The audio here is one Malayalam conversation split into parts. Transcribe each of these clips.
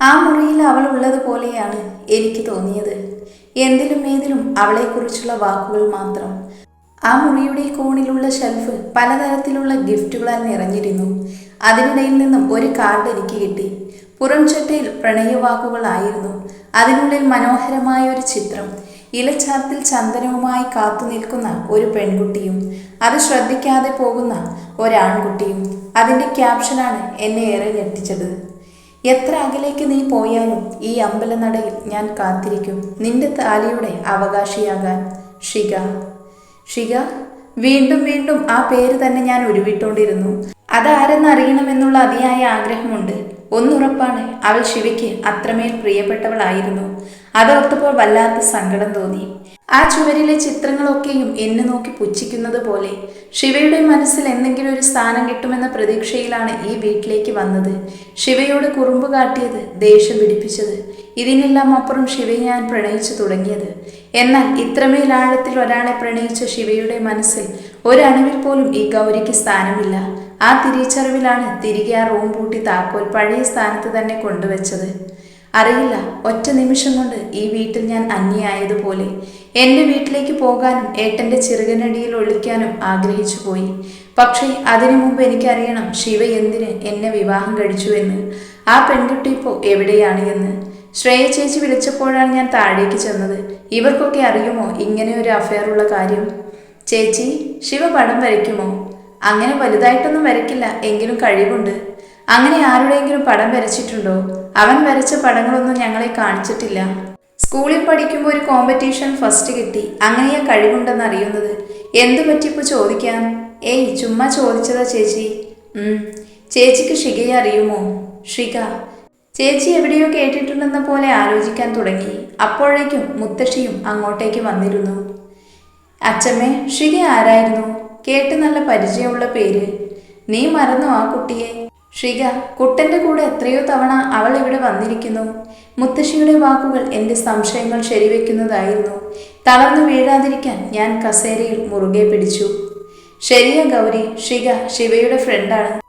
ആ മുറിയിൽ അവൾ ഉള്ളതുപോലെയാണ് എനിക്ക് തോന്നിയത്. എന്തിലും ഏതിലും അവളെക്കുറിച്ചുള്ള വാക്കുകൾ മാത്രം. ആ മുറിയുടെ കോണിലുള്ള ഷെൽഫ് പലതരത്തിലുള്ള ഗിഫ്റ്റുകളാൽ നിറഞ്ഞിരുന്നു. അതിനിടയിൽ നിന്നും ഒരു കാർഡ് എനിക്ക് കിട്ടി. പുറം ചട്ടയിൽ പ്രണയവാക്കുകളായിരുന്നു അതിനുള്ളിൽ മനോഹരമായ ഒരു ചിത്രം. ഇലച്ചാർത്തിൽ ചന്ദനവുമായി കാത്തു നിൽക്കുന്ന ഒരു പെൺകുട്ടിയും അത് ശ്രദ്ധിക്കാതെ പോകുന്ന ഒരാൺകുട്ടിയും അതിന്റെ ക്യാപ്ഷനാണ് എന്നെ ഏറെ ഞെട്ടിച്ചത്. എത്ര അകലേക്ക് നീ പോയാലും ഈ അമ്പലനടയിൽ ഞാൻ കാത്തിരിക്കും. നിന്റെ താലിയുടെ അവകാശിയാകാൻ ഷിക ഷിക വീണ്ടും വീണ്ടും ആ പേര് തന്നെ ഞാൻ ഉരുവിട്ടോണ്ടിരുന്നു. അതാരെന്നറിയണമെന്നുള്ള അതിയായ ആഗ്രഹമുണ്ട്. ഒന്നുറപ്പാണ് അവൾ ശിവയ്ക്ക് അത്രമേൽ പ്രിയപ്പെട്ടവളായിരുന്നു. അതോർത്തപ്പോൾ വല്ലാത്ത സങ്കടം തോന്നി. ആ ചുവരിലെ ചിത്രങ്ങളൊക്കെയും എന്നെ നോക്കി പുച്ഛിക്കുന്നത് പോലെ ശിവയുടെ മനസ്സിൽ എന്തെങ്കിലും ഒരു സ്ഥാനം കിട്ടുമെന്ന പ്രതീക്ഷയിലാണ് ഈ വീട്ടിലേക്ക് വന്നത്. ശിവയോട് കുറുമ്പ് കാട്ടിയത് ദേഷ്യം പിടിപ്പിച്ചത്. ഇതിനെല്ലാം അപ്പുറം ശിവയെ ഞാൻ പ്രണയിച്ചു തുടങ്ങിയത്. എന്നാൽ ഇത്രമേൽ ആഴത്തിൽ ഒരാളെ പ്രണയിച്ച ശിവയുടെ മനസ്സിൽ ഒരണുവിൽ പോലും ഈ ഗൗരിക്ക് സ്ഥാനമില്ല. ആ തിരിച്ചറിവിലാണ് തിരികെ ആ റൂം പൂട്ടി താക്കോൽ പഴയ സ്ഥാനത്ത് തന്നെ കൊണ്ടുവച്ചത്. അറിയില്ല. ഒറ്റ നിമിഷം കൊണ്ട് ഈ വീട്ടിൽ ഞാൻ അന്യായതുപോലെ എന്റെ വീട്ടിലേക്ക് പോകാനും ഏട്ടന്റെ ചെറുകനടിയിൽ ഒളിക്കാനും ആഗ്രഹിച്ചു പോയി. പക്ഷേ അതിനു മുമ്പ് എനിക്കറിയണം ശിവ എന്തിന് എന്നെ വിവാഹം കഴിച്ചു എന്ന്. ആ പെൺകുട്ടി ഇപ്പോൾ എവിടെയാണ് എന്ന്. ശ്രേയ ചേച്ചി വിളിച്ചപ്പോഴാണ് ഞാൻ താഴേക്ക് ചെന്നത്. ഇവർക്കൊക്കെ അറിയുമോ ഇങ്ങനെ ഒരു അഫയർ ഉള്ള കാര്യം? ചേച്ചി ശിവ പടം വരയ്ക്കുമോ? അങ്ങനെ വലുതായിട്ടൊന്നും വരയ്ക്കില്ല. എങ്കിലും കഴിവുണ്ട്. അങ്ങനെ ആരുടെയെങ്കിലും പടം വരച്ചിട്ടുണ്ടോ? അവൻ വരച്ച പടങ്ങളൊന്നും ഞങ്ങളെ കാണിച്ചിട്ടില്ല. സ്കൂളിൽ പഠിക്കുമ്പോൾ ഒരു കോമ്പറ്റീഷൻ ഫസ്റ്റ് കിട്ടി. അങ്ങനെയാ കഴിവുണ്ടെന്ന് അറിയുന്നത്. എന്തു പറ്റിപ്പോ ചോദിക്കാം? ഏയ് ചുമ്മാ ചോദിച്ചതാ ചേച്ചി. ചേച്ചിക്ക് ഷികയെ അറിയുമോ? ഷിക ചേച്ചി എവിടെയോ കേട്ടിട്ടുണ്ടെന്ന പോലെ ആലോചിക്കാൻ തുടങ്ങി. അപ്പോഴേക്കും മുത്തശ്ശിയും അങ്ങോട്ടേക്ക് വന്നിരുന്നു. അച്ചമ്മേ ഷിക ആരായിരുന്നു? കേട്ട് നല്ല പരിചയമുള്ള പേര്. നീ മറന്നു ആ കുട്ടിയെ? ഷിക കുട്ടന്റെ കൂടെ എത്രയോ തവണ അവൾ ഇവിടെ വന്നിരിക്കുന്നു. മുത്തശ്ശിയുടെ വാക്കുകൾ എന്റെ സംശയങ്ങൾ ശരിവെക്കുന്നതായിരുന്നു. തളർന്നു വീഴാതിരിക്കാൻ ഞാൻ കസേരയിൽ മുറുകെ പിടിച്ചു. ശരിയാ ഗൗരി ഷിക ശിവയുടെ ഫ്രണ്ടാണ്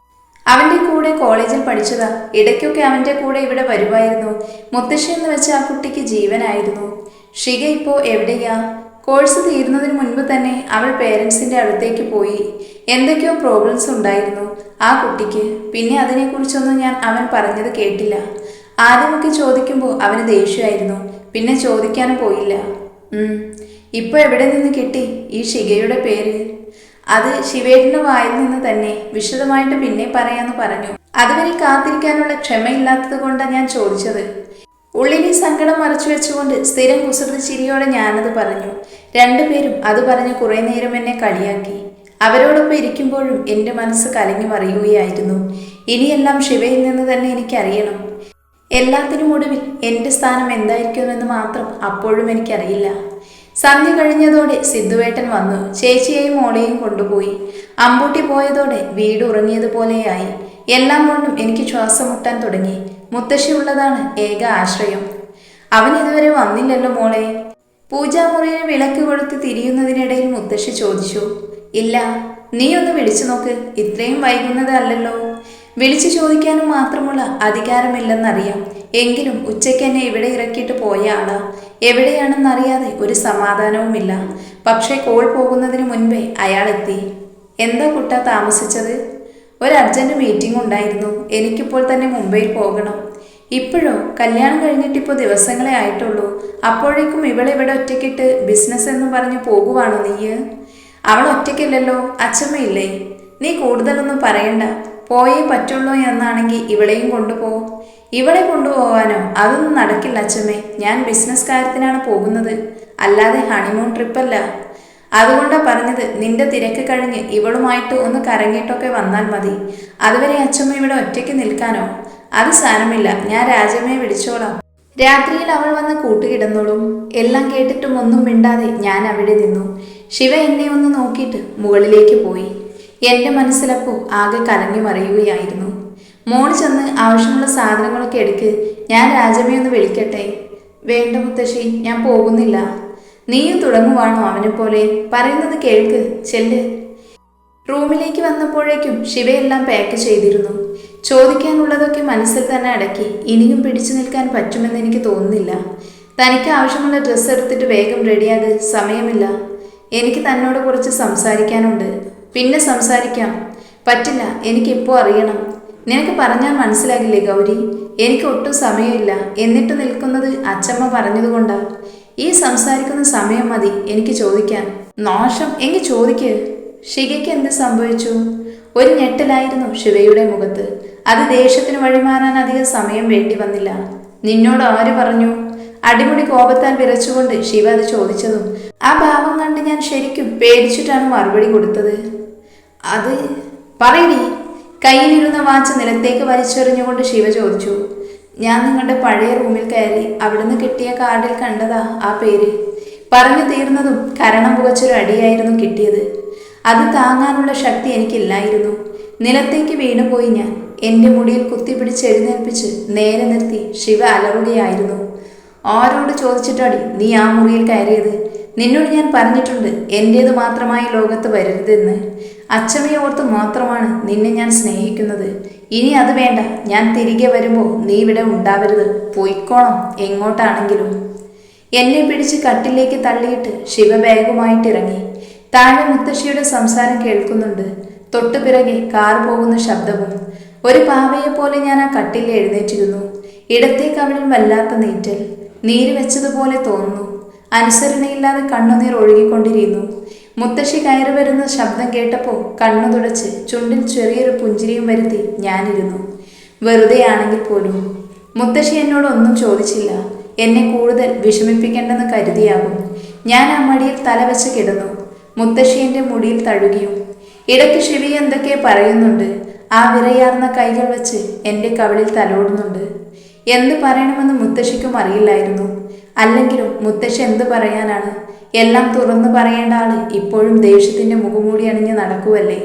അവന്റെ കൂടെ കോളേജിൽ പഠിച്ചതാ. ഇടയ്ക്കൊക്കെ അവന്റെ കൂടെ ഇവിടെ വരുമായിരുന്നു മുത്തശ്ശി എന്ന് വെച്ച ആ കുട്ടിക്ക് ജീവനായിരുന്നു. ഷിക ഇപ്പോ എവിടെയാ? കോഴ്സ് തീരുന്നതിന് മുൻപ് തന്നെ അവൾ പേരൻസിന്റെ അടുത്തേക്ക് പോയി. എന്തൊക്കെയോ പ്രോബ്ലംസ് ഉണ്ടായിരുന്നു ആ കുട്ടിക്ക്. പിന്നെ അതിനെക്കുറിച്ചൊന്നും ഞാൻ അവൻ പറഞ്ഞത് കേട്ടില്ല. ആദ്യമൊക്കെ ചോദിക്കുമ്പോൾ അവന് ദേഷ്യമായിരുന്നു. പിന്നെ ചോദിക്കാനും പോയില്ല. ഇപ്പോൾ ഇപ്പൊ എവിടെ നിന്ന് കിട്ടി ഈ ഷികയുടെ പേര്? അത് ശിവേട്ടന്റെ വായിൽ നിന്ന് തന്നെ വിശദമായിട്ട് പിന്നെ പറയാന്ന് പറഞ്ഞു. അതുവരെ കാത്തിരിക്കാനുള്ള ക്ഷമയില്ലാത്തത് കൊണ്ടാണ് ഞാൻ ചോദിച്ചത്. ഉള്ളിലെ സങ്കടം മറച്ചു വെച്ചുകൊണ്ട് സ്ഥിരം കുസൃതി ചിരിയോടെ ഞാനത് പറഞ്ഞു. രണ്ടുപേരും അത് പറഞ്ഞ് കുറേ നേരം എന്നെ കളിയാക്കി. അവരോടൊപ്പം ഇരിക്കുമ്പോഴും എന്റെ മനസ്സ് കലങ്ങി മറിയുകയായിരുന്നു. ഇനിയെല്ലാം ശിവയിൽ നിന്ന് തന്നെ എനിക്കറിയണം. എല്ലാത്തിനും ഒടുവിൽ എന്റെ സ്ഥാനം എന്തായിരിക്കുമെന്ന് മാത്രം അപ്പോഴും എനിക്കറിയില്ല. സന്ധ്യ കഴിഞ്ഞതോടെ സിദ്ധുവേട്ടൻ വന്നു. ചേച്ചിയെയും മോളെയും കൊണ്ടുപോയി. അമ്പൂട്ടി പോയതോടെ വീട് ഉറങ്ങിയതുപോലെയായി. എല്ലാം കൊണ്ടും എനിക്ക് ശ്വാസം മുട്ടാൻ തുടങ്ങി. മുത്തശ്ശി ഉള്ളതാണ് ഏക ആശ്രയം. അവൻ ഇതുവരെ വന്നില്ലല്ലോ മോളെ. പൂജാമുറിയിൽ വിളക്ക് കൊടുത്ത് തിരിയുന്നതിനിടയിൽ മുത്തശ്ശി ചോദിച്ചു ഇല്ല നീ ഒന്ന് വിളിച്ചു നോക്ക്. ഇത്രയും വൈകുന്നത് അല്ലല്ലോ. വിളിച്ചു ചോദിക്കാനും മാത്രമുള്ള അധികാരമില്ലെന്നറിയാം. എങ്കിലും ഉച്ചയ്ക്ക് എന്നെ ഇവിടെ ഇറക്കിയിട്ട് പോയ ആളാ. എവിടെയാണെന്നറിയാതെ ഒരു സമാധാനവുമില്ല. പക്ഷേ കോൾ പോകുന്നതിന് മുൻപേ അയാൾ എത്തി. എന്താ കുട്ട താമസിച്ചത്? ഒരു അർജന്റ് മീറ്റിംഗ് ഉണ്ടായിരുന്നു. എനിക്കിപ്പോൾ തന്നെ മുംബൈയിൽ പോകണം. ഇപ്പോഴോ കല്യാണം കഴിഞ്ഞിട്ടിപ്പോൾ ദിവസങ്ങളെ ആയിട്ടുള്ളൂ. അപ്പോഴേക്കും ഇവളെ ഇവിടെ ഒറ്റയ്ക്കിട്ട് ബിസിനസ് എന്ന് പറഞ്ഞ് പോകുവാണോ നീയ്? അവൾ ഒറ്റയ്ക്കില്ലല്ലോ അച്ഛമ്മയില്ലേ നീ കൂടുതലൊന്നും പറയണ്ട. പോയേ പറ്റുള്ളൂ എന്നാണെങ്കിൽ ഇവളെയും കൊണ്ടുപോ. ഇവളെ കൊണ്ടുപോകാനോ അതൊന്നും നടക്കില്ല അച്ഛമ്മേ. ഞാൻ ബിസിനസ് കാര്യത്തിനാണ് പോകുന്നത്. അല്ലാതെ ഹണിമൂൺ ട്രിപ്പല്ല അതുകൊണ്ടാ പറഞ്ഞത് നിന്റെ തിരക്ക് കഴിഞ്ഞ് ഇവളുമായിട്ട് ഒന്ന് കറങ്ങിയിട്ടൊക്കെ വന്നാൽ മതി. അതുവരെ അച്ഛമ്മ ഇവിടെ ഒറ്റയ്ക്ക് നിൽക്കാനോ? അത് സാരമില്ല. ഞാൻ രാജമ്മയെ വിളിച്ചോളാം. രാത്രിയിൽ അവൾ വന്ന് കൂട്ടുകിടന്നോളും. എല്ലാം കേട്ടിട്ടും ഒന്നും മിണ്ടാതെ ഞാൻ അവിടെ നിന്നു. ശിവ എന്നെ ഒന്ന് നോക്കിയിട്ട് മുകളിലേക്ക് പോയി. എന്റെ മനസ്സിലപ്പോൾ ആകെ കലങ്ങി മറിയുകയായിരുന്നു. മോൾ ചെന്ന് ആവശ്യമുള്ള സാധനങ്ങളൊക്കെ എടുക്ക്. ഞാൻ രാജമ്മയെ ഒന്ന് വിളിക്കട്ടെ. വേണ്ട മുത്തശ്ശി ഞാൻ പോകുന്നില്ല. നീയും തുടങ്ങുവാണോ അവനെ പോലെ പറയുന്നത് കേൾക്ക് ചെല്ല്. റൂമിലേക്ക് വന്നപ്പോഴേക്കും ശിവയെല്ലാം പാക്ക് ചെയ്തിരുന്നു. ചോദിക്കാനുള്ളതൊക്കെ മനസ്സിൽ തന്നെ അടക്കി ഇനിയും പിടിച്ചു നിൽക്കാൻ പറ്റുമെന്ന് എനിക്ക് തോന്നുന്നില്ല. തനിക്ക് ആവശ്യമുള്ള ഡ്രസ്സ് എടുത്തിട്ട് വേഗം റെഡിയാത് സമയമില്ല. എനിക്ക് തന്നോട് കുറച്ച് സംസാരിക്കാനുണ്ട്. പിന്നെ സംസാരിക്കാം. പറ്റില്ല എനിക്കിപ്പോൾ അറിയണം. നിനക്ക് പറഞ്ഞാൽ മനസ്സിലാകില്ലേ ഗൗരി? എനിക്ക് ഒട്ടും സമയമില്ല. എന്നിട്ട് നിൽക്കുന്നത് അച്ചമ്മ പറഞ്ഞതുകൊണ്ടാ. ഈ സംസാരിക്കുന്ന സമയം മതി എനിക്ക് ചോദിക്കാൻ. നാശം? എങ്കിൽ ചോദിക്ക്. ശിഖയ്ക്ക് എന്ത് സംഭവിച്ചു? ഒരു ഞെട്ടലായിരുന്നു ശിവയുടെ മുഖത്ത്. അത് ദേഷ്യത്തിന് വഴിമാറാൻ അധികം സമയം വേണ്ടി വന്നില്ല. നിന്നോട് ആര് പറഞ്ഞു? അടിമുടി കോപത്താൽ വിറച്ചുകൊണ്ട് ശിവ അത് ചോദിച്ചതും ആ ഭാവം കണ്ട് ഞാൻ ശരിക്കും പേടിച്ചിട്ടാണ് മറുപടി കൊടുത്തത്. അത് പറയടി. കയ്യിലിരുന്ന വാച്ച് നിലത്തേക്ക് വലിച്ചെറിഞ്ഞുകൊണ്ട് ശിവ ചോദിച്ചു ഞാൻ നിങ്ങളുടെ പഴയ റൂമിൽ കയറി അവിടുന്ന് കിട്ടിയ കാർഡിൽ കണ്ടതാ ആ പേര്. പറഞ്ഞു തീർന്നതും കരണം പുകച്ചൊരു അടിയായിരുന്നു കിട്ടിയത്. അത് താങ്ങാനുള്ള ശക്തി എനിക്കില്ലായിരുന്നു. നിലത്തേക്ക് വീണുപോയി ഞാൻ. എന്റെ മുടിയിൽ കുത്തിപ്പിടിച്ച് എഴുന്നേൽപ്പിച്ച് നേരെ നിർത്തി ശിവ അലറുകയായിരുന്നു. ആരോട് ചോദിച്ചിട്ടാടി നീ ആ മുറിയിൽ കയറിയത്? നിന്നോട് ഞാൻ പറഞ്ഞിട്ടുണ്ട് എന്റേത് മാത്രമായി ലോകത്ത് വരരുതെന്ന്. അച്ഛമ്മയെ ഓർത്ത് മാത്രമാണ് നിന്നെ ഞാൻ സ്നേഹിക്കുന്നത്. ഇനി അത് വേണ്ട. ഞാൻ തിരികെ വരുമ്പോൾ നീ ഇവിടെ ഉണ്ടാവരുത്. പോയിക്കോണം എങ്ങോട്ടാണെങ്കിലും. എന്നെ പിടിച്ച് കട്ടിലേക്ക് തള്ളിയിട്ട് ശിവ ബാഗുമായിട്ട് ഇറങ്ങി താഴെ മുത്തശ്ശിയുടെ സംസാരം കേൾക്കുന്നുണ്ട്. തൊട്ടുപിറകെ കാർ പോകുന്ന ശബ്ദവും ഒരു പാവയെ പോലെ ഞാൻ ആ കട്ടിൽ എഴുന്നേറ്റിരുന്നു. ഇടത്തെ കവിളിൽ വല്ലാത്ത നീറ്റൽ നീര് വെച്ചതുപോലെ തോന്നുന്നു. അനുസരണയില്ലാതെ കണ്ണുനീർ ഒഴുകിക്കൊണ്ടിരുന്നു. മുത്തശ്ശി കയറി വരുന്ന ശബ്ദം കേട്ടപ്പോൾ കണ്ണു തുടച്ച് ചുണ്ടിൽ ചെറിയൊരു പുഞ്ചിരിയും വരുത്തി ഞാനിരുന്നു. വെറുതെയാണെങ്കിൽ പോലും. മുത്തശ്ശി എന്നോട് ഒന്നും ചോദിച്ചില്ല. എന്നെ കൂടുതൽ വിഷമിപ്പിക്കേണ്ടെന്ന് കരുതിയാകും. ഞാൻ ആ മടിയിൽ തലവെച്ച് കിടന്നു. മുത്തശ്ശി എന്റെ മുടിയിൽ തഴുകിയും ഇടയ്ക്ക് ശിവി എന്തൊക്കെ പറയുന്നുണ്ട്? ആ വിറയാർന്ന കൈകൾ വെച്ച് എന്റെ കവളിൽ തലോടുന്നുണ്ട്. എന്ത് പറയണമെന്ന് മുത്തശ്ശിക്കും അറിയില്ലായിരുന്നു. അല്ലെങ്കിലും മുത്തശ്ശി എന്ത് പറയാനാണ്? എല്ലാം തുറന്നു പറയേണ്ട ആൾ ഇപ്പോഴും ദേഷ്യത്തിന്റെ മുഖമൂടി അണിഞ്ഞ് നടക്കുവല്ലേ?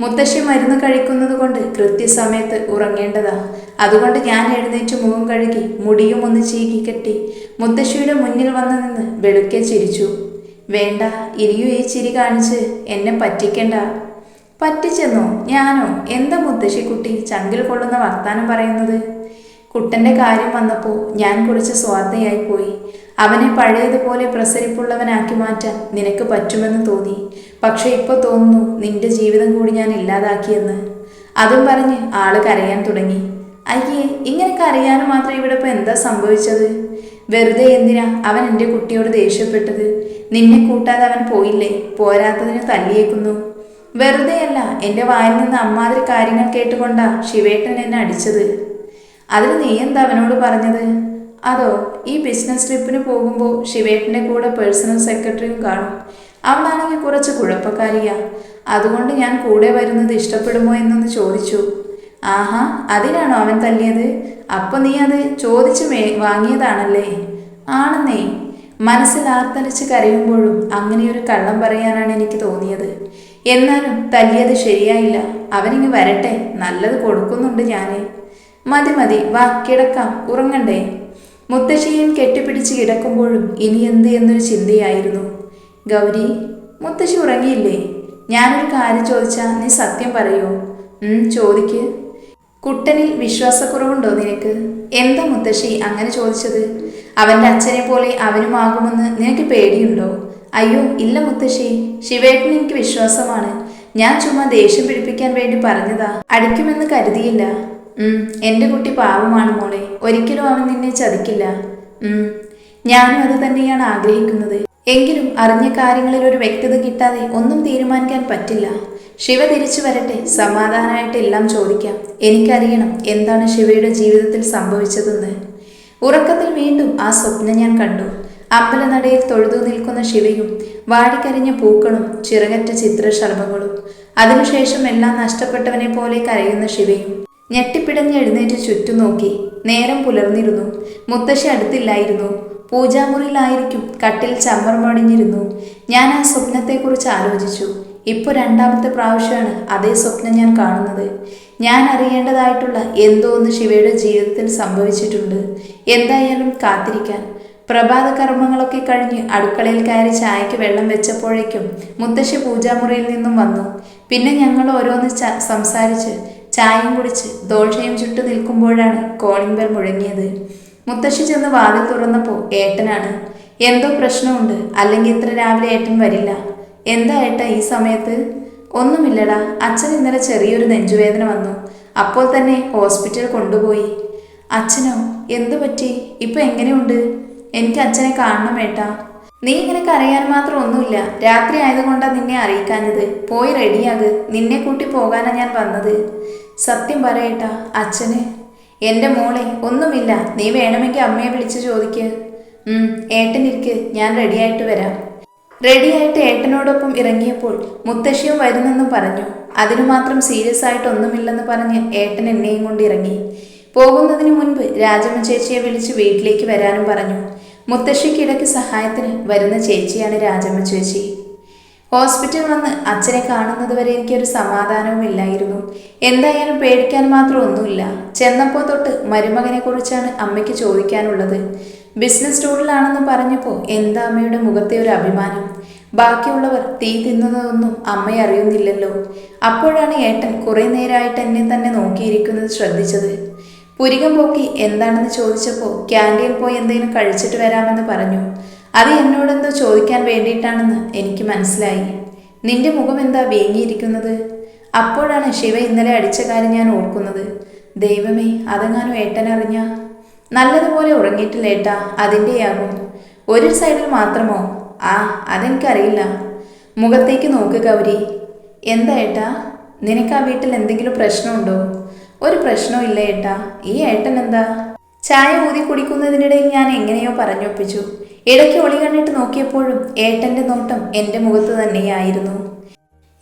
മുത്തശ്ശി മരുന്ന് കഴിക്കുന്നത് കൊണ്ട് കൃത്യസമയത്ത് ഉറങ്ങേണ്ടതാ. അതുകൊണ്ട് ഞാൻ എഴുന്നേറ്റ് മുഖം കഴുകി മുടിയും ഒന്ന് ചീകി കെട്ടി മുത്തശ്ശിയുടെ മുന്നിൽ വന്നു നിന്ന് വെളുക്കെ ചിരിച്ചു. വേണ്ട ഇനിയും ഈ ചിരി കാണിച്ച് എന്നെ പറ്റിക്കണ്ട. പറ്റിച്ചെന്നോ? ഞാനോ? എന്താ മുത്തശ്ശിക്കുട്ടി ചങ്കിൽ കൊള്ളുന്ന വർത്താനം പറയുന്നത്? കുട്ടന്റെ കാര്യം വന്നപ്പോൾ ഞാൻ കുറച്ച് സ്വാർത്ഥയായി പോയി. അവനെ പഴയതുപോലെ പ്രസരിപ്പുള്ളവനാക്കി മാറ്റാൻ നിനക്ക് പറ്റുമെന്ന് തോന്നി. പക്ഷെ ഇപ്പോൾ തോന്നുന്നു നിന്റെ ജീവിതം കൂടി ഞാൻ ഇല്ലാതാക്കിയെന്ന്. അതും പറഞ്ഞ് ആൾ കരയാൻ തുടങ്ങി. അയ്യേ ഇങ്ങനെ കരയാനും മാത്രം ഇവിടെ ഇപ്പോൾ എന്താ സംഭവിച്ചത്? വെറുതെ എന്തിനാ അവൻ എന്റെ കുട്ടിയോട് ദേഷ്യപ്പെട്ടത്? നിന്നെ കൂട്ടാതെ അവൻ പോയില്ലേ? പോരാത്തതിന് തല്ലിയേക്കുന്നു. വെറുതെയല്ല എന്റെ വായിൽ നിന്ന് അമ്മാതിരി കാര്യങ്ങൾ കേട്ടുകൊണ്ടാ ശിവേട്ടൻ എന്നെ അടിച്ചത്. അതിന് നീ എന്താ അവനോട് പറഞ്ഞത്? അതോ ഈ ബിസിനസ് ട്രിപ്പിന് പോകുമ്പോൾ ശിവേട്ടന്റെ കൂടെ പേഴ്സണൽ സെക്രട്ടറിയും കാണും. അവളാണെങ്കിൽ കുറച്ച് കുഴപ്പക്കാരിയാ. അതുകൊണ്ട് ഞാൻ കൂടെ വരുന്നത് ഇഷ്ടപ്പെടുമോ എന്നൊന്ന് ചോദിച്ചു. ആഹാ അതിനാണോ അവൻ തല്ലിയത്? അപ്പൊ നീ അത് ചോദിച്ചു മേ വാങ്ങിയതാണല്ലേ? ആണെന്നേ. മനസ്സിൽ ആർത്തലിച്ച് കരയുമ്പോഴും അങ്ങനെയൊരു കള്ളം പറയാനാണ് എനിക്ക് തോന്നിയത്. എന്നാലും തല്ലിയത് ശരിയായില്ല. അവനിങ്ങ് വരട്ടെ. നല്ലത് കൊടുക്കുന്നുണ്ട് ഞാൻ മതി മതി. വാ കിടക്കാം. ഉറങ്ങണ്ടേ? മുത്തശ്ശിയും കെട്ടിപ്പിടിച്ച് കിടക്കുമ്പോഴും ഇനി എന്ത് എന്നൊരു ചിന്തയായിരുന്നു. ഗൗരി മുത്തശ്ശി ഉറങ്ങിയില്ലേ? ഞാനൊരു കാര്യം ചോദിച്ചാ നീ സത്യം പറയോ? ചോദിക്ക്. കുട്ടനിൽ വിശ്വാസക്കുറവുണ്ടോ നിനക്ക്? എന്താ മുത്തശ്ശി അങ്ങനെ ചോദിച്ചത്? അവന്റെ അച്ഛനെ പോലെ അവനുമാകുമെന്ന് നിനക്ക് പേടിയുണ്ടോ? അയ്യോ ഇല്ല മുത്തശ്ശി. ശിവേട്ടൻ എനിക്ക് വിശ്വാസമാണ്. ഞാൻ ചുമ്മാ ദേഷ്യം പിടിപ്പിക്കാൻ വേണ്ടി പറഞ്ഞതാ. അടിക്കുമെന്ന് കരുതിയില്ല. ഉം എന്റെ കുട്ടി പാവമാണ് മോളെ. ഒരിക്കലും അവൻ നിന്നെ ചതിക്കില്ല. ഉം ഞാനും അത് തന്നെയാണ് ആഗ്രഹിക്കുന്നത്. എങ്കിലും അറിഞ്ഞ കാര്യങ്ങളിൽ ഒരു വ്യക്തത കിട്ടാതെ ഒന്നും തീരുമാനിക്കാൻ പറ്റില്ല. ശിവ തിരിച്ചു വരട്ടെ. സമാധാനമായിട്ട് എല്ലാം ചോദിക്കാം. എനിക്കറിയണം എന്താണ് ശിവയുടെ ജീവിതത്തിൽ സംഭവിച്ചതെന്ന്. ഉറക്കത്തിൽ വീണ്ടും ആ സ്വപ്നം ഞാൻ കണ്ടു. അമ്പലനടയിൽ തൊഴുതു നിൽക്കുന്ന ശിവയും വാടിക്കരിഞ്ഞ പൂക്കളും ചിറകറ്റ ചിത്രശലഭങ്ങളും. അതിനുശേഷം എല്ലാം നഷ്ടപ്പെട്ടവനെ പോലെ കരയുന്ന ശിവയും ഞെട്ടിപ്പിടഞ്ഞ് എഴുന്നേറ്റ് ചുറ്റും നോക്കി നേരം പുലർന്നിരുന്നു. മുത്തശ്ശി അടുത്തില്ലായിരുന്നു. പൂജാമുറിയിലായിരിക്കും കട്ടിൽ ചമ്മർമടിഞ്ഞിരുന്നു ഞാൻ ആ സ്വപ്നത്തെക്കുറിച്ച് ആലോചിച്ചു. ഇപ്പോൾ രണ്ടാമത്തെ പ്രാവശ്യമാണ് അതേ സ്വപ്നം ഞാൻ കാണുന്നത്. ഞാൻ അറിയേണ്ടതായിട്ടുള്ള എന്തോ ഒന്ന് ശിവയുടെ ജീവിതത്തിൽ സംഭവിച്ചിട്ടുണ്ട്. എന്തായാലും കാത്തിരിക്കാൻ. പ്രഭാത കർമ്മങ്ങളൊക്കെ കഴിഞ്ഞ് അടുക്കളയിൽ കയറി ചായക്ക് വെള്ളം വെച്ചപ്പോഴേക്കും മുത്തശ്ശി പൂജാമുറിയിൽ നിന്നും വന്നു. പിന്നെ ഞങ്ങൾ ഓരോന്ന് സംസാരിച്ച് ചായയും കുടിച്ച് ദോശയും ചുട്ടു നിൽക്കുമ്പോഴാണ് കോളിംഗ് ബെൽ മുഴങ്ങിയത്. മുത്തശ്ശി ചെന്ന് വാതിൽ തുറന്നപ്പോൾ ഏട്ടനാണ്. എന്തോ പ്രശ്നമുണ്ട്. അല്ലെങ്കിൽ ഇത്ര രാവിലെ ഏട്ടൻ വരില്ല. എന്താ ഏട്ടാ ഈ സമയത്ത്? ഒന്നുമില്ലടാ. അച്ഛൻ ഇന്നലെ ചെറിയൊരു നെഞ്ചുവേദന വന്നു. അപ്പോൾ തന്നെ ഹോസ്പിറ്റൽ കൊണ്ടുപോയി. അച്ഛനോ? എന്തു പറ്റി ഇപ്പൊ എങ്ങനെയുണ്ട്? എനിക്ക് അച്ഛനെ കാണണം ഏട്ടാ. നീ ഇങ്ങനെ കരയാൻ മാത്രം ഒന്നുമില്ല. രാത്രി ആയതുകൊണ്ടാ നിന്നെ അറിയിക്കാഞ്ഞത്. പോയി റെഡിയാക് നിന്നെ കൂട്ടി പോകാനാ ഞാൻ വന്നത്. സത്യം പറയേട്ടാ അച്ഛന്. എന്റെ മോളെ ഒന്നുമില്ല. നീ വേണമെങ്കിൽ അമ്മയെ വിളിച്ച് ചോദിക്ക്. ഏട്ടനിരിക്ക് ഞാൻ റെഡിയായിട്ട് വരാം. റെഡിയായിട്ട് ഏട്ടനോടൊപ്പം ഇറങ്ങിയപ്പോൾ മുത്തശ്ശിയും വരുന്നെന്നും പറഞ്ഞു. അതിനു മാത്രം സീരിയസ് ആയിട്ടൊന്നുമില്ലെന്ന് പറഞ്ഞ് ഏട്ടൻ എന്നെയും കൊണ്ട് ഇറങ്ങി. പോകുന്നതിന് മുൻപ് രാജമ്മ ചേച്ചിയെ വിളിച്ച് വീട്ടിലേക്ക് വരാനും പറഞ്ഞു. മുത്തശ്ശിക്ക് ഇടയ്ക്ക് സഹായത്തിന് വരുന്ന ചേച്ചിയാണ് രാജമ്മ ചേച്ചി. ഹോസ്പിറ്റൽ വന്ന് അച്ഛനെ കാണുന്നത് വരെ എനിക്കൊരു സമാധാനവും ഇല്ലായിരുന്നു. എന്തായാലും പേടിക്കാൻ മാത്രം ഒന്നുമില്ല. ചെന്നപ്പോൾ തൊട്ട് മരുമകനെ കുറിച്ചാണ് അമ്മയ്ക്ക് ചോദിക്കാനുള്ളത്. ബിസിനസ് ടൂറിലാണെന്ന് പറഞ്ഞപ്പോൾ എന്താ അമ്മയുടെ മുഖത്തെ ഒരു അഭിമാനം. ബാക്കിയുള്ളവർ തീ തിന്നുന്നതൊന്നും അമ്മയെ അറിയുന്നില്ലല്ലോ. അപ്പോഴാണ് ഏട്ടൻ കുറെ നേരമായിട്ട് എന്നെ തന്നെ നോക്കിയിരിക്കുന്നത് ശ്രദ്ധിച്ചത്. പുരികം പോക്കി എന്താണെന്ന് ചോദിച്ചപ്പോൾ ക്യാന്റീൻ പോയി എന്തെങ്കിലും കഴിച്ചിട്ട് വരാമെന്ന് പറഞ്ഞു. അത് എന്നോടെന്തോ ചോദിക്കാൻ വേണ്ടിയിട്ടാണെന്ന് എനിക്ക് മനസ്സിലായി. നിന്റെ മുഖം എന്താ വീങ്ങിയിരിക്കുന്നത്? അപ്പോഴാണ് ശിവ ഇന്നലെ അടിച്ച കാര്യം ഞാൻ ഓർക്കുന്നത്. ദൈവമേ അതെങ്ങാനും ഏട്ടനറിഞ്ഞ നല്ലതുപോലെ ഉറങ്ങിയിട്ടില്ല ഏട്ടാ അതിന്റെയാകും. ഒരു സൈഡിൽ മാത്രമോ? ആ അതെനിക്കറിയില്ല. മുഖത്തേക്ക് നോക്ക് ഗൗരി. എന്താ ഏട്ടാ നിനക്ക് ആ വീട്ടിൽ എന്തെങ്കിലും പ്രശ്നമുണ്ടോ? ഒരു പ്രശ്നവും ഇല്ല ഏട്ടാ. ഈ ഏട്ടൻ എന്താ? ചായ ഊതി കുടിക്കുന്നതിനിടയിൽ ഞാൻ എങ്ങനെയോ പറഞ്ഞൊപ്പിച്ചു. ഇടയ്ക്ക് ഒളി കണ്ടിട്ട് നോക്കിയപ്പോഴും ഏട്ടന്റെ നോട്ടം എന്റെ മുഖത്ത് തന്നെയായിരുന്നു.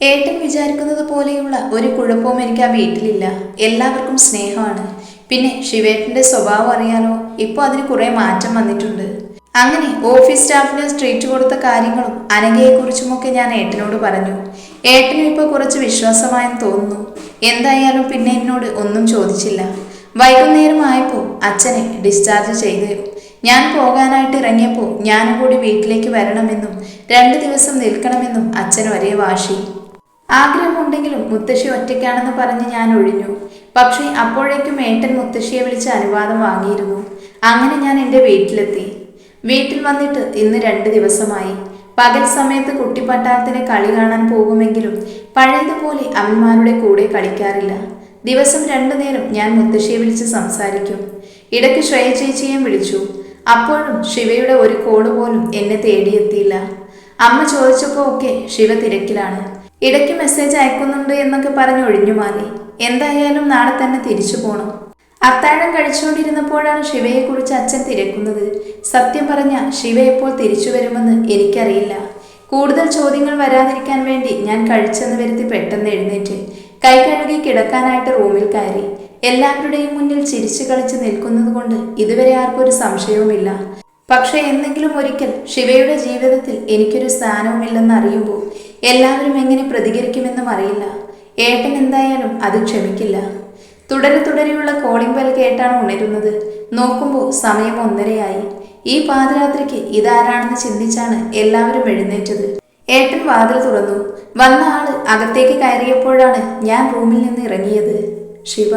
ഏട്ടൻ വിചാരിക്കുന്നത് പോലെയുള്ള ഒരു കുഴപ്പവും എനിക്ക് ആ വീട്ടിലില്ല. എല്ലാവർക്കും സ്നേഹമാണ്. പിന്നെ ശിവേട്ടന്റെ സ്വഭാവം അറിയാനോ ഇപ്പോൾ അതിന് കുറേ മാറ്റം വന്നിട്ടുണ്ട്. അങ്ങനെ ഓഫീസ് സ്റ്റാഫിന് സ്ട്രീറ്റ് കൊടുത്ത കാര്യങ്ങളും അനങ്ങയെക്കുറിച്ചുമൊക്കെ ഞാൻ ഏട്ടനോട് പറഞ്ഞു. ഏട്ടനും ഇപ്പോൾ കുറച്ച് വിശ്വാസമായെന്ന് തോന്നുന്നു. എന്തായാലും പിന്നെ എന്നോട് ഒന്നും ചോദിച്ചില്ല. വൈകുന്നേരമായപ്പോൾ അച്ഛനെ ഡിസ്ചാർജ് ചെയ്തു ഞാൻ പോകാനായിട്ട് ഇറങ്ങിയപ്പോൾ ഞാനും കൂടി വീട്ടിലേക്ക് വരണമെന്നും രണ്ട് ദിവസം നിൽക്കണമെന്നും അച്ഛൻ ഒരേ വാശി. ആഗ്രഹമുണ്ടെങ്കിലും മുത്തശ്ശി ഒറ്റയ്ക്കാണെന്ന് പറഞ്ഞ് ഞാൻ ഒഴിഞ്ഞു. പക്ഷേ അപ്പോഴേക്കും ഏട്ടൻ മുത്തശ്ശിയെ വിളിച്ച് അനുവാദം വാങ്ങിയിരുന്നു. അങ്ങനെ ഞാൻ എന്റെ വീട്ടിലെത്തി. വീട്ടിൽ വന്നിട്ട് ഇന്ന് രണ്ട് ദിവസമായി. പകൽ സമയത്ത് കുട്ടിപ്പട്ടാളത്തിന് കളി കാണാൻ പോകുമെങ്കിലും പഴയതുപോലെ അമ്മമാരുടെ കൂടെ കളിക്കാറില്ല. ദിവസം രണ്ടു നേരം ഞാൻ മുത്തശ്ശിയെ വിളിച്ച് സംസാരിക്കും. ഇടയ്ക്ക് ശ്രേയ ചേച്ചിയെയും വിളിച്ചു. അപ്പോഴും ശിവയുടെ ഒരു കോൾ പോലും എന്നെ തേടിയെത്തിയില്ല. അമ്മ ചോദിച്ചപ്പോൾ ഒക്കെ ശിവ തിരക്കിലാണ്. ഇടയ്ക്ക് മെസ്സേജ് അയക്കുന്നുണ്ട് എന്നൊക്കെ പറഞ്ഞ് ഒഴിഞ്ഞു മാറി. എന്തായാലും നാളെ തന്നെ തിരിച്ചു പോണം. അത്താഴം കഴിച്ചുകൊണ്ടിരുന്നപ്പോഴാണ് ശിവയെക്കുറിച്ച് അച്ഛൻ തിരക്കുന്നത്. സത്യം പറഞ്ഞ ശിവ എപ്പോൾ തിരിച്ചു വരുമെന്ന് എനിക്കറിയില്ല. കൂടുതൽ ചോദ്യങ്ങൾ വരാതിരിക്കാൻ വേണ്ടി ഞാൻ കഴിച്ചെന്ന് വരുത്തി പെട്ടെന്ന് എഴുന്നേറ്റ്. കൈ കഴുകി കിടക്കാനായിട്ട് റൂമിൽ കയറി. എല്ലാവരുടെയും മുന്നിൽ ചിരിച്ചു കളിച്ച് നിൽക്കുന്നത് കൊണ്ട് ഇതുവരെ ആർക്കും ഒരു സംശയവുമില്ല. പക്ഷേ എന്തെങ്കിലും ഒരിക്കൽ ശിവയുടെ ജീവിതത്തിൽ എനിക്കൊരു സ്ഥാനവുമില്ലെന്ന് അറിയുമ്പോൾ എല്ലാവരും എങ്ങനെ പ്രതികരിക്കുമെന്നും അറിയില്ല. ഏട്ടൻ എന്തായാലും അത് ക്ഷമിക്കില്ല. തുടരെ തുടരെയുള്ള കോളിംഗ് ബെൽ കേട്ടാണ് ഉണരുന്നത്. നോക്കുമ്പോൾ സമയം ഒന്നരയായി. ഈ പാതിരാത്രിക്ക് ഇതാരാണെന്ന് ചിന്തിച്ചാണ് എല്ലാവരും എഴുന്നേറ്റത്. ഏട്ടൻ വാതിൽ തുറന്നു. വന്ന ആൾ അകത്തേക്ക് കയറിയപ്പോഴാണ് ഞാൻ റൂമിൽ നിന്ന് ഇറങ്ങിയത്. ശിവ?